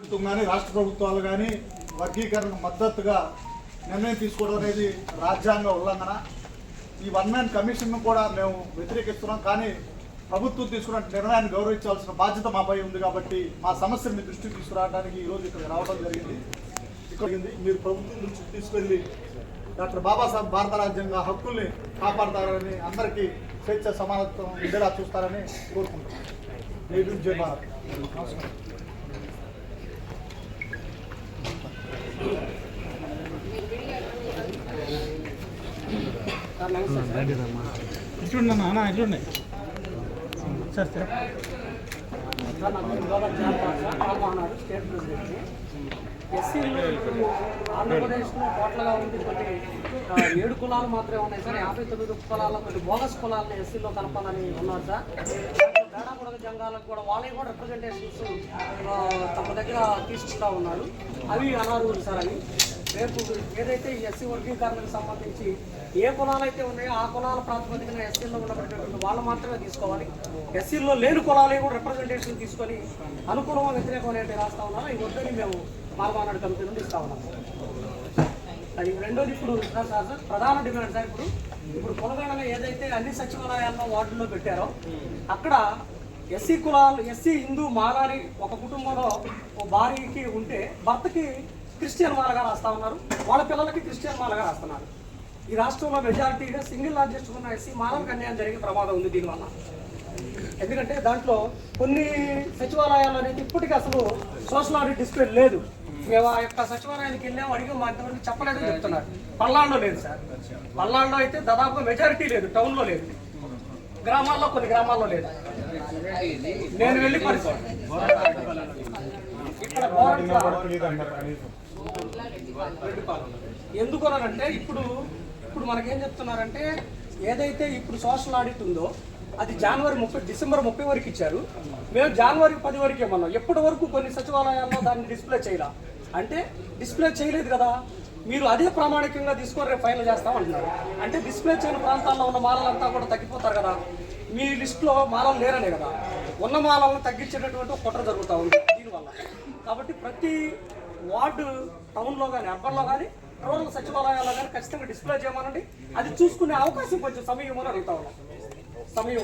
ప్రభుత్వం కానీ రాష్ట్ర ప్రభుత్వాలు కానీ వర్గీకరణ మద్దతుగా నిర్ణయం తీసుకోవడం అనేది రాజ్యాంగ ఉల్లంఘన. ఈ వన్ మ్యాన్ కమిషన్ను కూడా మేము వ్యతిరేకిస్తున్నాం కానీ ప్రభుత్వం తీసుకున్న నిర్ణయాన్ని గౌరవించాల్సిన బాధ్యత మాపై ఉంది కాబట్టి మా సమస్యను దృష్టికి తీసుకురావడానికి ఈరోజు ఇక్కడ రావడం జరిగింది. ఇక్కడ మీరు ప్రభుత్వం నుంచి తీసుకెళ్ళి డాక్టర్ బాబాసాహెబ్ భారత రాజ్యాంగ హక్కుల్ని కాపాడతారని అందరికీ స్వేచ్ఛ సమానత్వం ఉండేలా చూస్తారని కోరుకుంటున్నాను జై జై భారత్. నమస్కారం. ఇట్లుండి నాన్న ఇట్లుండే. Sir sir. ఎస్సీలు ఇప్పుడు ఆంధ్రప్రదేశ్లో టోటల్గా ఉంది కొన్ని ఏడు కులాలు మాత్రమే ఉన్నాయి సార్. యాభై తొమ్మిది కులాల కొన్ని బోగస్ కులాలను ఎస్సీలో కలపాలని ఉన్నారు సార్. బేడాకుడగ జంగాలకు కూడా వాళ్ళకి కూడా రిప్రజెంటేషన్స్ తమ దగ్గర తీసుకుంటా ఉన్నారు. అవి అనారు సార్ అని రేపు ఏదైతే ఈ ఎస్సీ వర్గీకరణకు సంబంధించి ఏ కులాలు అయితే ఉన్నాయో ఆ కులాల ప్రాతిపదికన ఎస్సీలో ఉన్నటువంటి వాళ్ళు మాత్రమే తీసుకోవాలి. ఎస్సీలో లేని కులాలు కూడా రిప్రజెంటేషన్ తీసుకొని అనుకూలంగా వ్యతిరేకం అనేది రాస్తా ఉన్నారు. ఈ వద్దని మేము మార్మానాడు కమిటీ నుండి ఇస్తా ఉన్నాం అది రెండోది ఇప్పుడు సార్ సార్ ప్రధాన డిమాండ్ సార్ ఇప్పుడు ఇప్పుడు కొనగడలో ఏదైతే అన్ని సచివాలయాల్లో వార్డుల్లో పెట్టారో అక్కడ ఎస్సీ కులాలు ఎస్సీ హిందూ మాలారి ఒక కుటుంబంలో ఓ భార్యకి ఉంటే భర్తకి క్రిస్టియన్ వాళ్ళగా రాస్తా ఉన్నారు. వాళ్ళ పిల్లలకి క్రిస్టియన్ వాళ్ళగా రాస్తున్నారు. ఈ రాష్ట్రంలో మెజారిటీగా సింగిల్ లార్జెస్ట్ ఉన్న ఎస్సీ మానవ అన్యాయం జరిగే ప్రమాదం ఉంది దీనివల్ల. ఎందుకంటే దాంట్లో కొన్ని సచివాలయాలు అనేది ఇప్పటికీ అసలు సోషల్ ఆడిట్ డిస్ప్లే లేదు. మేము ఆ యొక్క సచివాలయానికి వెళ్ళాము అడిగి మా ఇంతమంది చెప్పలేదని చెప్తున్నారు. పల్నాడులో లేదు సార్. పల్నాడులో అయితే దాదాపుగా మెజారిటీ లేదు టౌన్లో లేదు. గ్రామాల్లో కొన్ని గ్రామాల్లో లేదు. నేను వెళ్ళి పరిస్థితి ఇక్కడ ఎందుకనంటే ఇప్పుడు ఇప్పుడు మనకేం చెప్తున్నారంటే ఏదైతే ఇప్పుడు సోషల్ ఆడిట్ ఉందో అది జనవరి ముప్పై డిసెంబర్ ముప్పై వరకు ఇచ్చారు. మేము జనవరి పది వరకు ఏమన్నాం? ఎప్పటి వరకు కొన్ని సచివాలయాల్లో దాన్ని డిస్ప్లే చేయరా అంటే డిస్ప్లే చేయలేదు కదా. మీరు అదే ప్రామాణికంగా తీసుకొని రేపు ఫైనల్ చేస్తామంటున్నారు అంటే డిస్ప్లే చేయని ప్రాంతాల్లో ఉన్న మాలలంతా కూడా తగ్గిపోతారు కదా. మీ లిస్టులో మాలలు లేరనే కదా. ఉన్న మాలలను తగ్గించేటటువంటి కుట్ర జరుగుతూ ఉంది దీనివల్ల. కాబట్టి ప్రతి వార్డు టౌన్లో కానీ అర్బన్లో కానీ రూరల్ సచివాలయాల్లో కానీ ఖచ్చితంగా డిస్ప్లే చేయమనండి. అది చూసుకునే అవకాశం కొంచెం సమయం ఇవ్వమని అడుగుతా ఉన్నాం. సమయం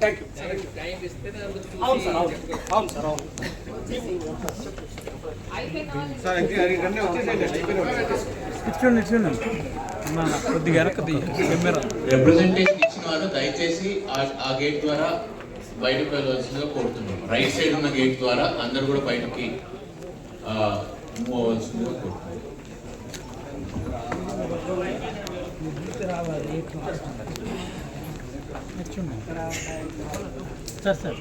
థ్యాంక్ యూ అవును సార్ అవును. అవును సార్ అవును. రిప్రజెంటేషన్ ఇచ్చిన వాళ్ళు దయచేసి ఆ గేట్ ద్వారా బయటకు వెళ్ళవలసిందిగా కోరుతున్నాం. రైట్ సైడ్ ఉన్న గేట్ ద్వారా అందరూ కూడా బయటకి మూవ్ అవ్వాల్సిందిగా కోరుతున్నాం. Sir sir.